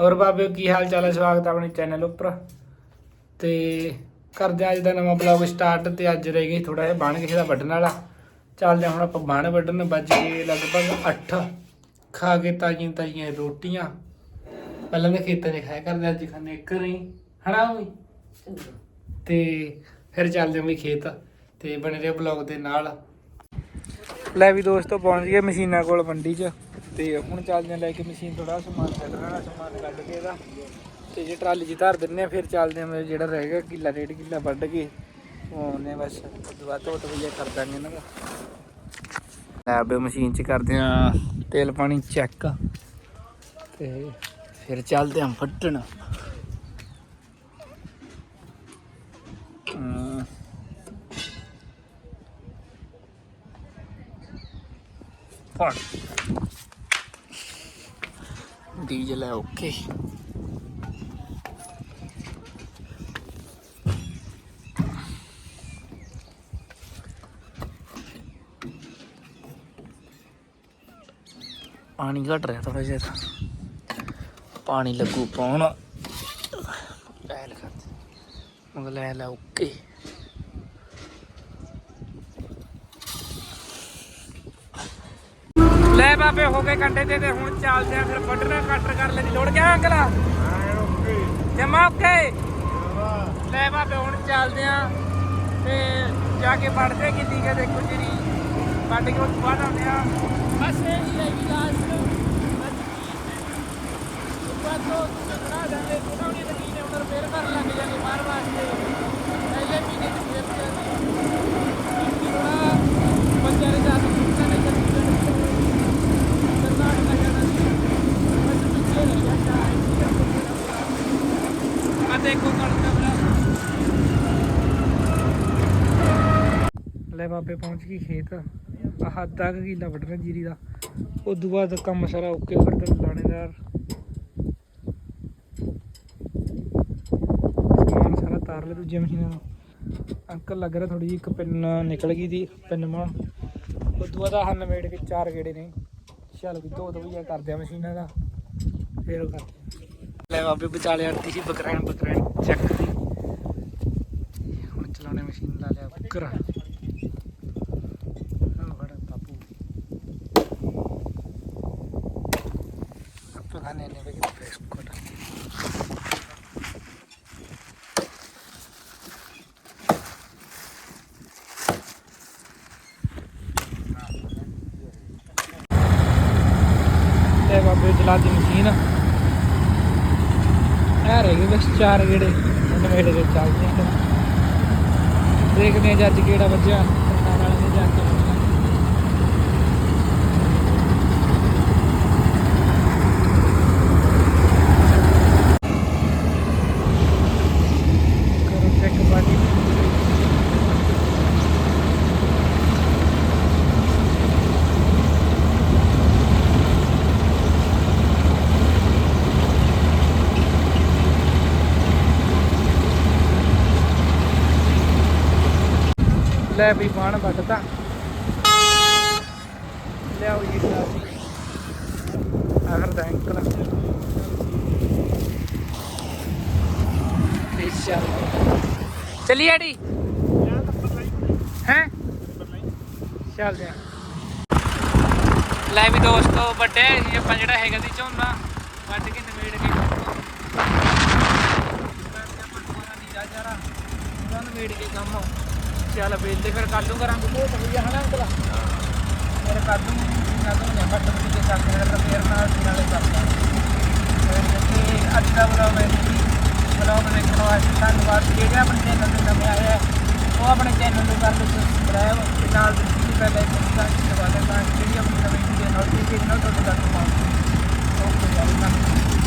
ਹੋਰ ਬਾਬਿਓ ਕੀ ਹਾਲ ਚਾਲ ਹੈ? ਸਵਾਗਤ ਹੈ ਆਪਣੇ ਚੈਨਲ ਉੱਪਰ। ਤੇ ਕਰਦੇ ਅੱਜ ਦਾ ਨਵਾਂ ਬਲੌਗ ਸਟਾਰਟ ਤੇ ਅੱਜ ਰਹਿ ਗਈ ਥੋੜਾ ਜਿਹਾ ਬਣ ਕਿਸੇ ਦਾ ਵੱਢਣ ਵਾਲਾ। ਚੱਲਦੇ ਹੁਣ ਆਪਾਂ ਬਾਣ ਵੱਢਣ, ਵੱਜ ਗਏ ਲਗਭਗ 8 ਖਾ ਕੇ ਤਾਜ਼ੀਆਂ ਤਾਜ਼ੀਆਂ ਰੋਟੀਆਂ। ਪਹਿਲਾਂ ਤਾਂ ਖੇਤਾਂ 'ਚ ਖਾਇਆ ਕਰਦੇ, ਅੱਜ ਖਾਣੇ ਘਰੇ ਹਨਾ ਵੀ ਤੇ ਫਿਰ ਚੱਲਦੇ ਹਾਂ ਵੀ ਖੇਤ ਤੇ ਬਣੇ ਰਹੇ ਬਲੌਗ ਦੇ ਨਾਲ। ਲੈ ਵੀ ਦੋਸਤੋ ਪਹੁੰਚ ਗਏ ਮਸ਼ੀਨਾਂ ਕੋਲ ਮੰਡੀ 'ਚ। ਤੇ ਹੁਣ ਚੱਲਦੇ ਹਾਂ ਲੈ ਕੇ ਮਸ਼ੀਨ ਥੋੜਾ ਸਮਾਨ ਕੱਢਣਾ ਵਾਲਾ ਸਮਾਨ ਕੱਢ ਕੇ ਇਹਦਾ। ਤੇ ਜੇ ਟਰਾਲੀ 'ਚ ਧਰ ਦਿੰਨੇ ਆ ਫਿਰ ਚੱਲਦੇ ਆ ਜਿਹੜਾ ਰਹਿ ਗਿਆ ਕਿੱਲਾ, ਡੇਢ ਕਿੱਲਾ ਵੱਢ ਕੇ। ਉਹਨੇ ਬਸ ਦੁਆ ਤੋਂ ਤੋਂ ਕਰ ਦਾਂਗੇ ਇਹਨਾਂ ਦਾ। ਲੈ ਮਸ਼ੀਨ 'ਚ ਕਰਦੇ ਆ ਤੇਲ ਪਾਣੀ ਚੈੱਕ ਤੇ ਫਿਰ ਚੱਲਦੇ ਆ ਫੱਟਣ। ਫੜ। ਡੀਜ਼ਲ ਹੈ, ਓਕੇ। ਪਾਣੀ ਘਟ ਰਿਹਾ ਥੋੜਾ ਜਿਹਾ ਪਾਣੀ ਲੱਗੂ ਪਾਉਣ। ਲੈ ਲਗਾ ਮਗ ਲੈ ਲੈ, ਓਕੇ ਲੈ ਬਾਬੇ ਹੋ ਗਏ ਕੰਡੇ ਤੇ ਤੇ ਹੁਣ ਚੱਲਦੇ ਆ ਫਿਰ ਵੱਢਣਾ ਕਟਰ ਕਰ ਲੈਣੀ ਲੋੜ ਗਿਆ ਅੰਕਲਾ? ਜਮਾ ਓਕੇ? ਲੈ ਬਾਬੇ, ਹੁਣ ਚੱਲਦੇ ਆ। ਤੇ ਜਾ ਕੇ ਵੱਢਦੇ ਕਿੰਨੀ ਕੇ ਦੇਖੋ ਜਿਹੜੀ ਵੱਢ ਕੇ ਉਸ ਬਾਅਦ ਆਉਂਦੇ ਆ ਬਸ ਇਹ ਹੀ ਹੈ ਵੀ ਲਾਸਟ ਉੱਪਰ ਤੋਂ ਤਕੜਾ ਜਾਂਦੇ ਥੋੜਾ ਨਹੀਂ ਲੱਗੀ ਨੇ ਉਹਨਾਂ ਫੇਰ ਕਰ ਲੱਗ ਜਾਂਦੇ ਬਾਰ ਵਾਸਤੇ ਪਹਿਲੇ ਮਹੀਨੇ ਚ ਫੇਰ ਥੋੜਾ ਬੱਚਿਆਂ ਦੇ ਜਾ ਕੇ ਸੁਣਨਾ ਨਹੀਂ ਕਰਦੀ ਕਰਨਾਟਕ ਜਾਣਾ ਸੀ ਬਸ ਪਿੱਛੇ ਰਹਿ ਜਾਂਦਾ ਆ ਦੇਖੋ ਕਣਕ ਬਣਾ ਲੈ ਬਾਬੇ ਪਹੁੰਚ ਗਈ ਖੇਤ। ਆਹ ਅੱਧਾ ਕੁ ਵੱਢਣਾ ਜੀਰੀ ਦਾ। ਉਦੋਂ ਬਾਅਦ ਕੰਮ ਸਾਰਾ ਓਕੇ ਫਿਰ ਲਾਣੇਦਾਰ ਸਮਾਨ ਸਾਰਾ ਤਾਰ ਲਿਆ ਦੂਜੇ ਮਸ਼ੀਨਾਂ ਦਾ। ਅੰਕਲ ਲੱਗ ਰਿਹਾ ਥੋੜੀ ਜਿਹੀ, ਇੱਕ ਪਿੰਨ ਨਿਕਲ ਗਈ ਦੀ, ਪਿੰਨ ਮਾਂ ਉਦੋਂ ਬਾਅਦ ਆਹ ਨਵੇੜ ਕੇ ਚਾਰ ਗੇੜੇ ਨੇ। ਚੱਲ ਵੀ ਦੋ ਦੋ ਵਜੇ ਕਰਦੇ ਆ ਮਸ਼ੀਨਾਂ ਦਾ। ਫੇਰ ਉਹ ਕਰਦੇ ਲੈ ਬਾਬੇ ਵਿਚਾਲੇ ਅੜਤੀ ਸੀ, ਬਕਰਾਂ ਬਕਰਾਂ, ਚੱਕ ਦੀ ਹੁਣ ਚਲਾਉਣੇ ਮਸ਼ੀਨ ਲਾ ਲਿਆ ਬਕਰਾ। ਆਪਾਂ ਖਾਣੇ ਨੇ ਬਾਬੇ ਚਲਾ ਦੀ ਮਸ਼ੀਨ ਆ। ਰਹਿ ਬਸ ਚਾਰ ਗੇੜੇ। ਹੁਣ ਮੇਰੇ ਦੇ ਚੱਲਦੇ ਆ। ਦੇਖਦੇ ਆ ਜੱਜ ਕਿਹੜਾ ਵੱਜਿਆ। ਸਰਕਾਰ ਵਾਲੇ ਨੇ ਜਾ ਕੇ ਕਰੋ ਚੈੱਕ ਬਾਡੀ ਲੈ ਵੀ ਬਾਣ ਵੱਢਤਾ। ਲਿਆਓ ਜੀ ਸਾਸੀ ਆਖਰ ਦਾ ਅੰਕਲ ਚੱਲ ਚਲੀ ਆੜੀ ਹੈ? ਚੱਲਦੇ ਆ। ਲੈ ਵੀ ਦੋਸਤੋ ਵੱਡੇ ਜੀ ਆਪਾਂ ਜਿਹੜਾ ਹੈਗਾ ਦੀ ਝੋਨਾ। ਵੱਢ ਕੇ ਨਵੇੜ ਕੇ ਉਹਨਾਂ ਨਵੇੜ ਕੇ ਕੰਮ ਚੱਲ ਵੇਲੇ ਫਿਰ ਕੱਲ ਨੂੰ ਕਰਾਂਗੇ ਬਹੁਤ ਵਧੀਆ ਹਨਾ ਅੰਕਲ। ਫਿਰ ਕੱਲ ਨੂੰ ਨਾ ਤੋਂ ਜਾਂ ਬੱਟ ਕੇ ਚੱਕ ਕੇ ਤਾਂ ਨਾਲ ਦੀ ਨਾਲੇ ਚੱਲਦਾ ਤੇ ਅੱਜ ਦਾ ਬਲੌਗ ਹੈ ਜੀ। ਬਲੌਗ ਦੇਖਣ ਵਾਸਤੇ ਧੰਨਵਾਦ। ਜਿਹੜੇ ਆਪਣੇ ਚੈਨਲ ਤੇ ਨਵੇਂ ਆਏ ਆ, ਉਹ ਆਪਣੇ ਚੈਨਲ ਨੂੰ ਕਰ ਲਓ ਸਬਸਕ੍ਰਾਈਬ ਤੇ ਨਾਲ ਦੀ ਬੈਲ ਆਈਕਨ ਦਾ ਦਬਾ ਦੇਣਾ ਜਿਹੜੀ ਆਪਣੀ ਨਵੀਂ ਵੀਡੀਓ ਨੋਟੀਫਿਕੇਸ਼ਨ ਤੁਹਾਡੇ ਤੱਕ ਪਹੁੰਚੇ ਓਕੇ ਯਾਰ